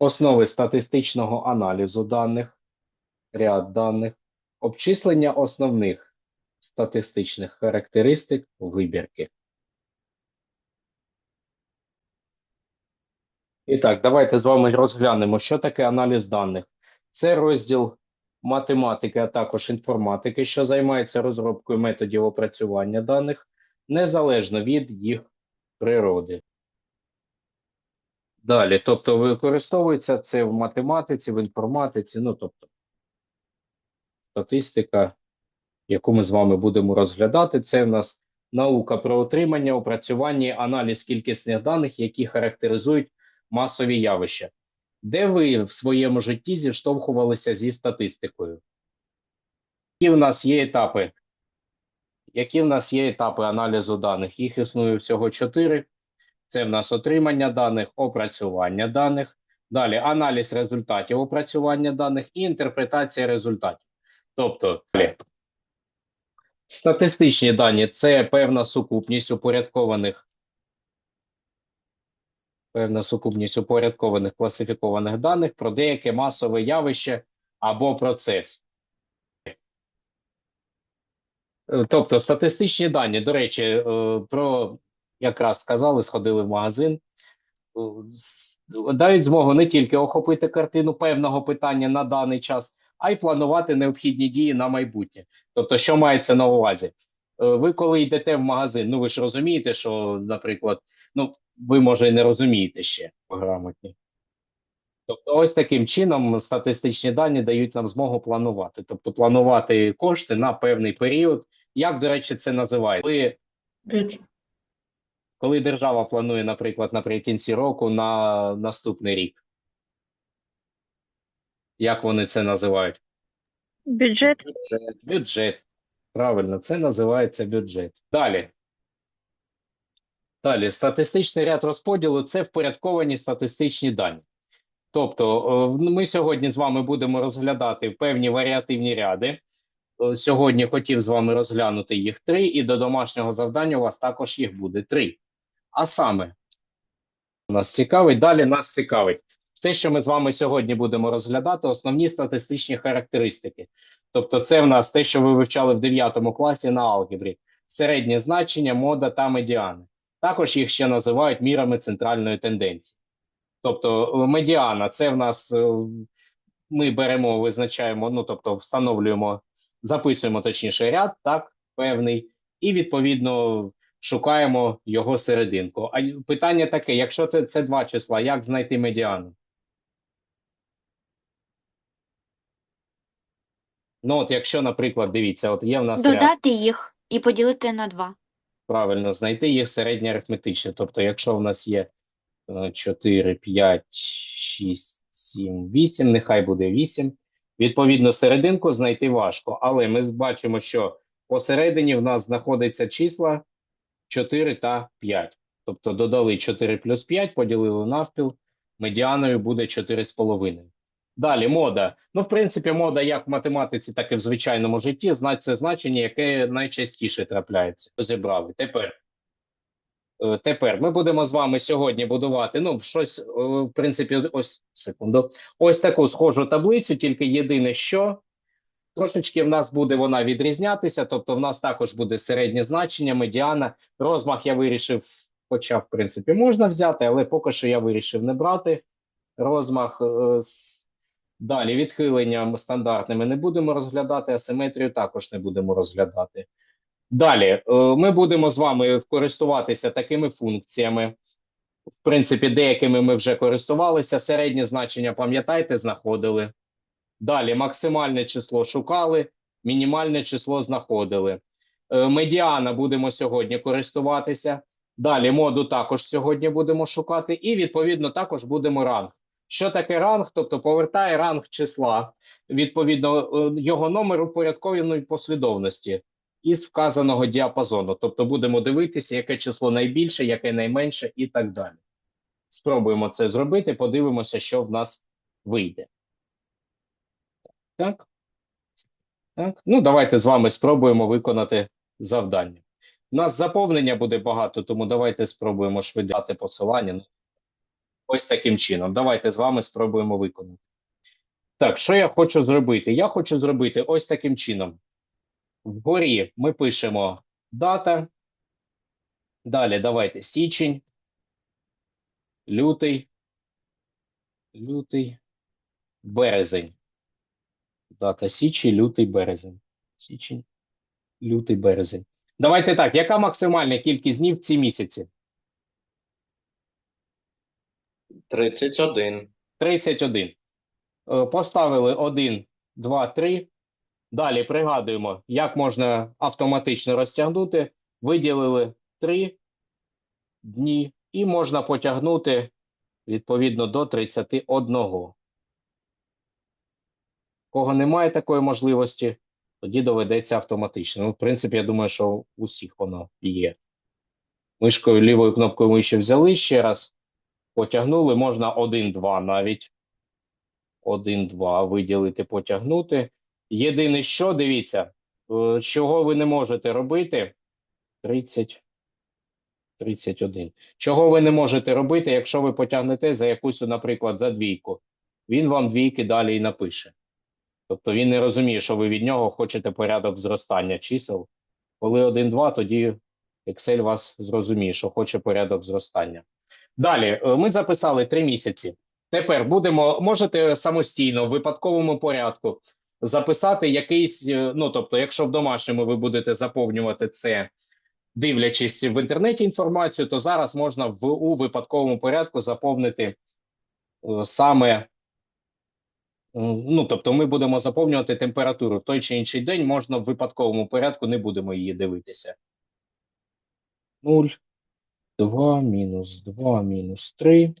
основи статистичного аналізу даних, ряд даних, обчислення основних статистичних характеристик вибірки. І так, давайте з вами розглянемо, що таке аналіз даних. Це розділ математики, а також інформатики, що займається розробкою методів опрацювання даних, незалежно від їх природи. Далі, тобто використовується це в математиці, в інформатиці, ну тобто статистика, яку ми з вами будемо розглядати, це в нас наука про отримання, опрацювання, аналіз кількісних даних, які характеризують масові явища. Де ви в своєму житті зіштовхувалися зі статистикою? Які в нас є етапи? Які в нас є етапи аналізу даних? Їх існує всього чотири. Це в нас отримання даних, опрацювання даних, далі аналіз результатів опрацювання даних і інтерпретація результатів. Тобто, статистичні дані це певна сукупність упорядкованих певна сукупність упорядкованих класифікованих даних про деяке масове явище або процес. Е, Тобто статистичні дані, до речі, е, про якраз сказали, сходили в магазин, е, дають змогу не тільки охопити картину певного питання на даний час, а й планувати необхідні дії на майбутнє. Тобто, що мається на увазі? Е, Ви коли йдете в магазин, ну ви ж розумієте, що, наприклад, ну ви може і не розумієте ще грамотні. Тобто, ось таким чином статистичні дані дають нам змогу планувати, тобто планувати кошти на певний період. Як, до речі, це називається? Коли. Коли держава планує, наприклад, наприкінці року на наступний рік. Як вони це називають? Бюджет Бюджет. Правильно, це називається бюджет. Далі. Далі, статистичний ряд розподілу це впорядковані статистичні дані. Тобто, е, ми сьогодні з вами будемо розглядати певні варіативні ряди. Е, Сьогодні хотів з вами розглянути їх три, і до домашнього завдання у вас також їх буде три. А саме, нас цікавить, далі нас цікавить те, що ми з вами сьогодні будемо розглядати, основні статистичні характеристики. Тобто, це в нас те, що ви вивчали в 9 класі на алгебрі, середнє значення, мода та медіани. Також їх ще називають мірами центральної тенденції. Тобто, е, медіана це в нас е, ми беремо, визначаємо, ну тобто встановлюємо, записуємо точніше ряд, так, певний, і відповідно шукаємо його серединку. А питання таке: якщо це, це два числа, як знайти медіану? Ну, от якщо, наприклад, дивіться, от є в нас ряд. Додати їх і поділити на два. Правильно, знайти їх середнє арифметичне. Тобто, якщо в нас є е, 4, 5, 6, 7, 8, нехай буде 8. Відповідно, серединку знайти важко, але ми бачимо, що посередині в нас знаходяться числа 4 та 5. Тобто додали 4 плюс 5, поділили навпіл, медіаною буде 4,5. Далі мода. Ну, в принципі, мода як в математиці, так і в звичайному житті. Зна- Це значення, яке найчастіше трапляється. Розібрали. Тепер. Е, Тепер ми будемо з вами сьогодні будувати. Ну, щось, е, в принципі, ось секунду. Ось таку схожу таблицю, тільки єдине, що трошечки в нас буде вона відрізнятися. Тобто, в нас також буде середнє значення, медіана. Розмах я вирішив, хоча, в принципі, можна взяти, але поки що я вирішив не брати розмах. е, Далі відхиленням стандартними не будемо розглядати, асиметрію також не будемо розглядати. Далі е, ми будемо з вами користуватися такими функціями. В принципі, деякими ми вже користувалися. Середнє значення, пам'ятаєте, знаходили. Далі максимальне число шукали, мінімальне число знаходили. Е, Медіана будемо сьогодні користуватися. Далі моду також сьогодні будемо шукати, і відповідно також будемо ранг. Що таке ранг? Тобто повертає ранг числа, відповідно, е, його номер у послідовності із вказаного діапазону. Тобто будемо дивитися, яке число найбільше, яке найменше, і так далі. Спробуємо це зробити, подивимося, що в нас вийде. Так. Так. Ну, давайте з вами спробуємо виконати завдання. У нас заповнення буде багато, тому давайте спробуємо швидко посилання. Ось таким чином. Давайте з вами спробуємо виконати. Так, що я хочу зробити? Я хочу зробити ось таким чином. Вгорі ми пишемо дата. Далі давайте січень, лютий, лютий, березень. Дата січі, лютий, березень. Січень, лютий, березень. Давайте так, яка максимальна кількість днів в ці місяці? 31. 31. Е, Поставили 1, 2, 3. Далі пригадуємо, як можна автоматично розтягнути. Виділили 3 дні і можна потягнути відповідно до 31. Кого немає такої можливості, тоді доведеться автоматично. Ну, в принципі, я думаю, що у усіх воно є. Мишкою лівою кнопкою миші взяли ще раз, потягнули, можна 1-2 навіть. 1-2 виділити, потягнути. Єдине, що, дивіться, е, чого ви не можете робити 30, 31. Чого ви не можете робити, якщо ви потягнете за якусь, наприклад, за двійку? Він вам двійки далі і напише. Тобто він не розуміє, що ви від нього хочете порядок зростання чисел. Коли 1-2, тоді Excel вас зрозуміє, що хоче порядок зростання. Далі, е, ми записали 3 місяці. Тепер будемо, можете самостійно в випадковому порядку записати якийсь, е, ну тобто, якщо в домашньому ви будете заповнювати це, дивлячись в інтернеті інформацію, то зараз можна в у випадковому порядку заповнити е, саме. Ну, тобто, ми будемо заповнювати температуру. В той чи інший день, можна в випадковому порядку, не будемо її дивитися. 0, 2, мінус 2, мінус 3,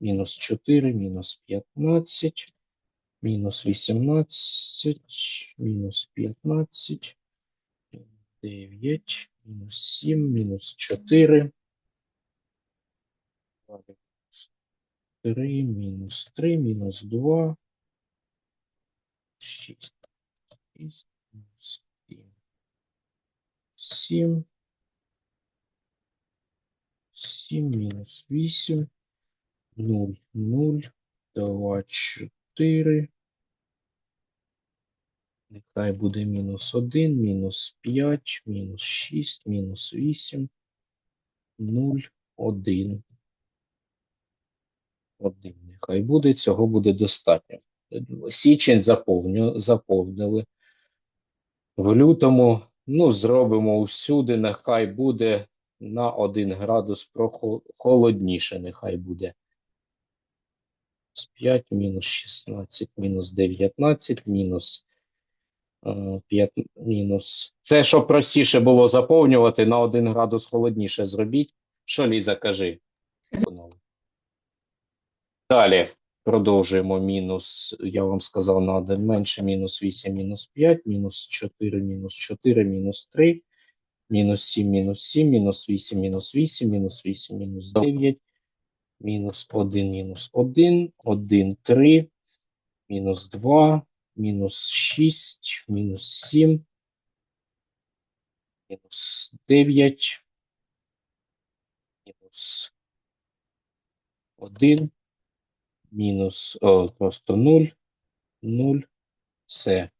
мінус 4, мінус 15, мінус 18, мінус 15, 9, мінус 7, мінус 4, 3, мінус 3, мінус 2, 6, 6, мінус 7, 7, 7 мінус 8, 0, 0, 2, 4. Нехай буде мінус 1, мінус 5, мінус 6, мінус 8, 0, 1. 1 нехай буде, цього буде достатньо. Січень заповню, заповнили. В лютому, ну, зробимо всюди, нехай буде на 1 градус холодніше, нехай буде. Мінус 5, мінус 16, мінус 19, мінус 5, мінус. Це, щоб простіше було заповнювати, на 1 градус холодніше зробіть. Що, Ліза, кажи? Далі продовжуємо мінус, я вам сказав, на 1 менше, мінус 8, мінус 5, мінус 4, мінус 4, мінус 3, мінус 7, мінус 7, мінус 8, мінус 8, мінус 8, мінус 9, мінус 1, мінус 1, 1, 3, мінус 2, мінус 6, мінус 7, мінус 9, мінус 1, мінус, о, просто 0, 0, все.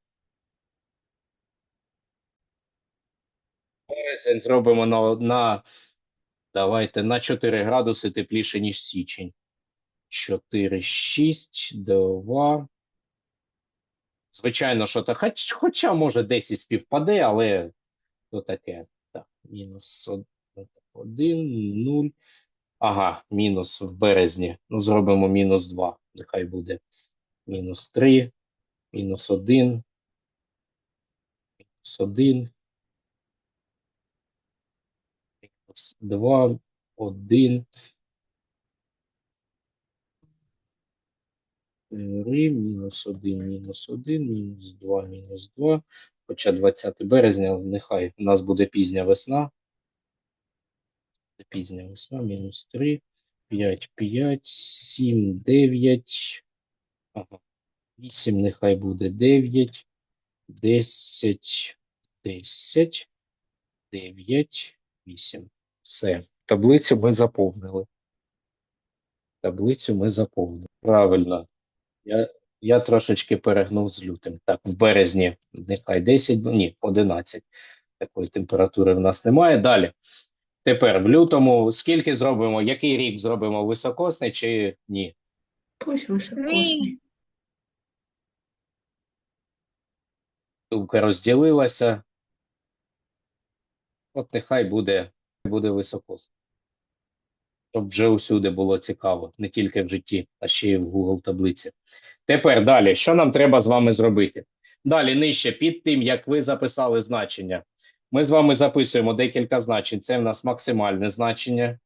Березень зробимо на, на, давайте, на 4 градуси тепліше, ніж січень. 4, 6, 2. Звичайно, що то, хоч, хоча може десь і співпаде, але то таке. Так, мінус 1, 0. Ага, мінус в березні. Ну, зробимо мінус 2. Нехай буде мінус 3, мінус 1, мінус 1, мінус 2, 1, 3, мінус 1, мінус 1, мінус 2, мінус 2. Хоча 20 березня, нехай у нас буде пізня весна. Пізня весна, мінус 3, 5, 5, 7, 9. Ага. 8, нехай буде 9, 10, 10, 9, 8. Все. Таблицю ми заповнили. Таблицю ми заповнили. Правильно. Я, я трошечки перегнув з лютим. Так, в березні нехай 10, бу- ні, 11. Такої температури в нас немає. Далі. Тепер в лютому скільки зробимо, який рік зробимо високосний чи ні? Пусть высокосный. Думка розділилася. От нехай буде, буде високосний. Щоб вже усюди було цікаво, не тільки в житті, а ще й в Google таблиці. Тепер далі, що нам треба з вами зробити? Далі нижче, під тим, як ви записали значення, ми з вами записуємо декілька значень. Це в нас максимальне значення.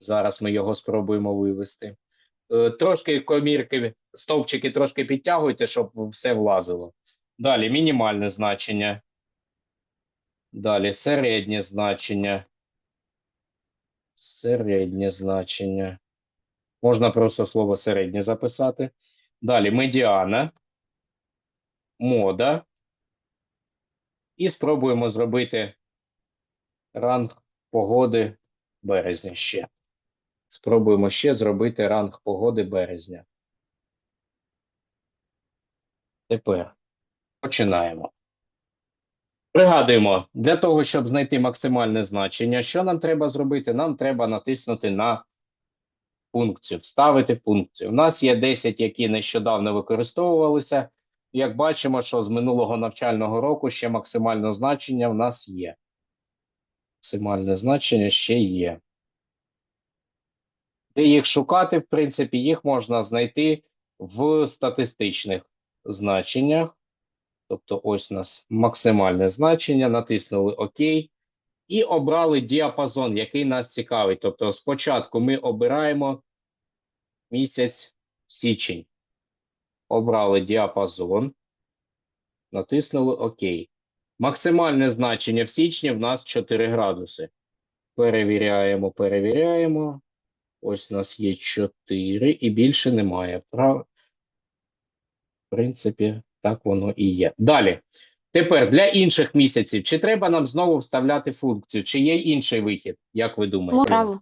Зараз ми його спробуємо вивести. Е, Трошки комірки, стовпчики трошки підтягуйте, щоб все влазило. Далі мінімальне значення. Далі середнє значення. Середнє значення. Можна просто слово середнє записати. Далі медіана, мода. І спробуємо зробити ранг погоди березня ще. Спробуємо ще зробити ранг погоди березня. Тепер починаємо. Пригадуємо, для того, щоб знайти максимальне значення, що нам треба зробити? Нам треба натиснути на функцію, вставити функцію. У нас є 10, які нещодавно використовувалися. Як бачимо, що з минулого навчального року ще максимальне значення в нас є. Максимальне значення ще є. Де їх шукати, в принципі, їх можна знайти в статистичних значеннях. Тобто, ось у нас максимальне значення, натиснули ОК і обрали діапазон, який нас цікавить. Тобто, спочатку ми обираємо місяць січень. Обрали діапазон, натиснули ОК. Максимальне значення в січні в нас 4 градуси. Перевіряємо, перевіряємо. Ось у нас є 4 і більше немає. В принципі, так воно і є. Далі. Тепер для інших місяців, чи треба нам знову вставляти функцію, чи є інший вихід, як ви думаєте? Право.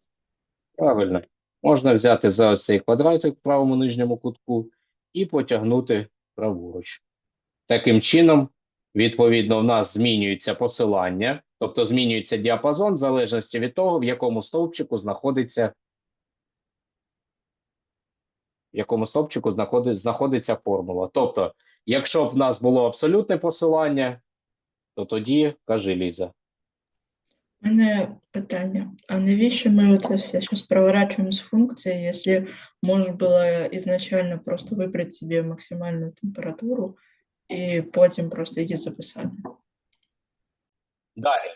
Правильно. Можна взяти за ось цей квадратик в правому нижньому кутку і потягнути праворуч. Таким чином, відповідно, в нас змінюється посилання, тобто змінюється діапазон в залежності від того, в якому стовпчику знаходиться в якому стовпчику знаходить, знаходиться формула. Тобто, якщо б в нас було абсолютне посилання, то тоді, кажи Ліза, У мене питання. А навіщо ми оце все зараз проворачуємо з функції, якщо можна було ізначально просто вибрати собі максимальну температуру і потім просто її записати? Далі.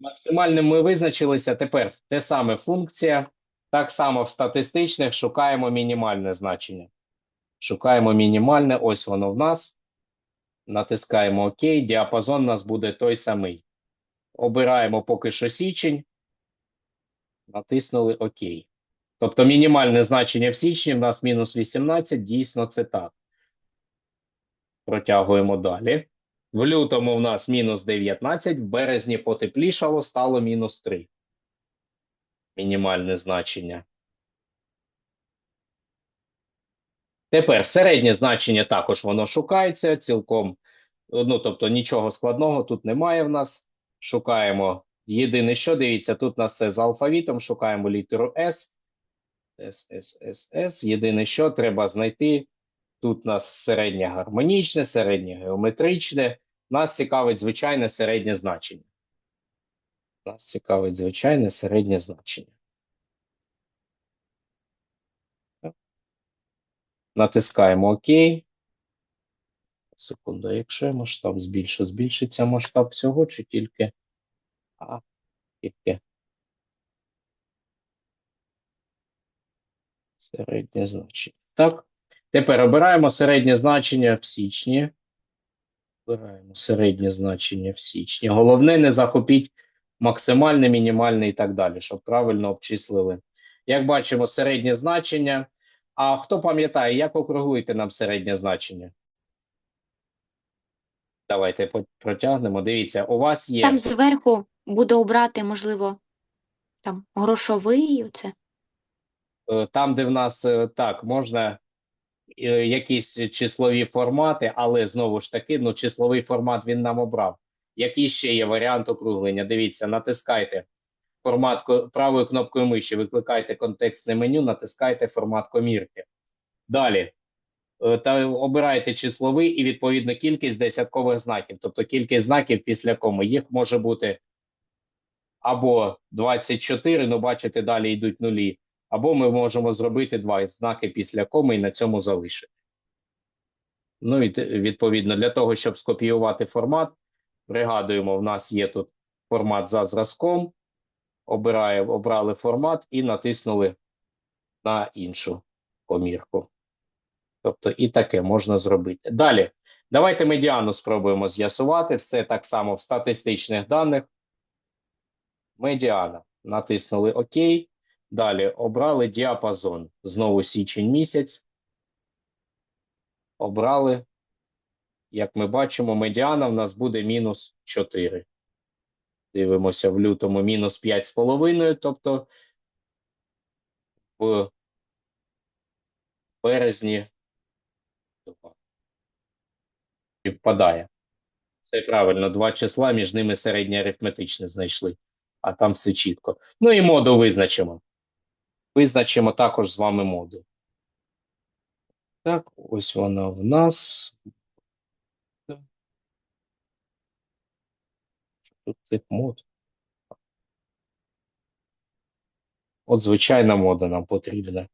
Максимальним ми визначилися. Тепер те саме функція. Так само в статистичних шукаємо мінімальне значення. Шукаємо мінімальне, ось воно в нас. Натискаємо ОК. Діапазон у нас буде той самий. Обираємо поки що січень. Натиснули ОК. Тобто мінімальне значення в січні в нас мінус 18. Дійсно, це так. Протягуємо далі. В лютому в нас мінус 19, в березні потеплішало, стало мінус 3. Мінімальне значення. Тепер середнє значення також воно шукається цілком. Ну, тобто нічого складного тут немає в нас. Шукаємо єдине, що дивіться, тут у нас це з алфавітом, шукаємо літеру S. S, S, S, S. Єдине, що треба знайти. Тут у нас середнє гармонічне, середнє геометричне. Нас цікавить звичайне середнє значення. Нас цікавить звичайне середнє значення. Натискаємо ОК. Секунду, якщо масштаб збільшу, збільшиться масштаб всього чи тільки. А, тільки. Середнє значення. Так. Тепер обираємо середнє значення в січні. Обираємо середнє значення в січні. Головне, не захопіть максимальне, мінімальне і так далі, щоб правильно обчислили. Як бачимо, середнє значення. А хто пам'ятає, як округлити нам середнє значення? Давайте протягнемо. Дивіться, у вас є. Там зверху буде обрати, можливо, там грошовий, оце. е, там, де в нас е, так, можна е, якісь числові формати, але знову ж таки, ну, числовий формат він нам обрав. Який ще є варіант округлення? Дивіться, натискайте формат правою кнопкою миші, викликайте контекстне меню, натискайте формат комірки. Далі. Е, Та обирайте числовий і відповідно кількість десяткових знаків, тобто кількість знаків після коми. Їх може бути або 24, ну бачите, далі йдуть нулі, або ми можемо зробити два знаки після коми і на цьому залишити. Ну і відповідно для того, щоб скопіювати формат, пригадуємо, в нас є тут формат за зразком. Обираємо, обрали формат і натиснули на іншу комірку. Тобто і таке можна зробити. Далі, давайте медіану спробуємо з'ясувати. Все так само в статистичних даних. Медіана. Натиснули ОК. Далі обрали діапазон. Знову січень місяць. Обрали. Як ми бачимо, медіана в нас буде мінус 4. Дивимося в лютому мінус 5,5, тобто в березні співпадає. Це правильно, два числа, між ними середнє арифметичне знайшли, а там все чітко. Ну і моду визначимо. Визначимо також з вами моду. Так, ось вона в нас. Тут цих мод. От звичайна мода нам потрібна.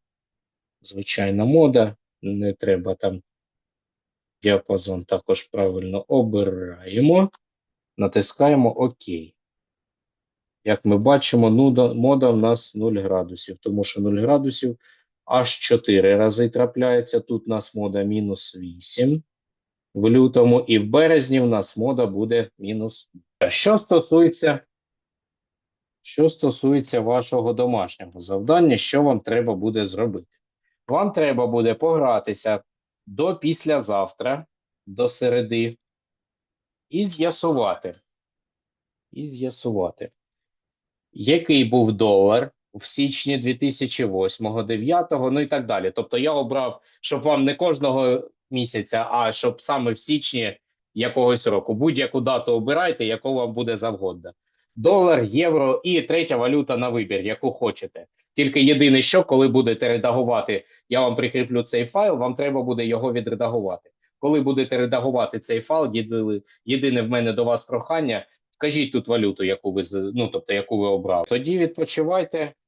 Звичайна мода. Не треба там діапазон також правильно обираємо. Натискаємо ОК. Як ми бачимо, мода в нас 0 градусів, тому що 0 градусів аж 4 рази трапляється. Тут у нас мода мінус 8 в лютому, і в березні в нас мода буде мінус. Що стосується, що стосується вашого домашнього завдання, що вам треба буде зробити? Вам треба буде погратися до післязавтра, до середи, і з'ясувати. І з'ясувати, який був долар в січні 2008, 9, ну і так далі. Тобто я обрав, щоб вам не кожного місяця, а щоб саме в січні якогось року. Будь-яку дату обирайте, яку вам буде завгодно. Долар, євро і третя валюта на вибір, яку хочете. Тільки єдине, що коли будете редагувати, я вам прикріплю цей файл, вам треба буде його відредагувати. Коли будете редагувати цей файл, єдине, в мене до вас прохання, вкажіть тут валюту, яку ви ну, тобто, яку ви обрали. Тоді відпочивайте,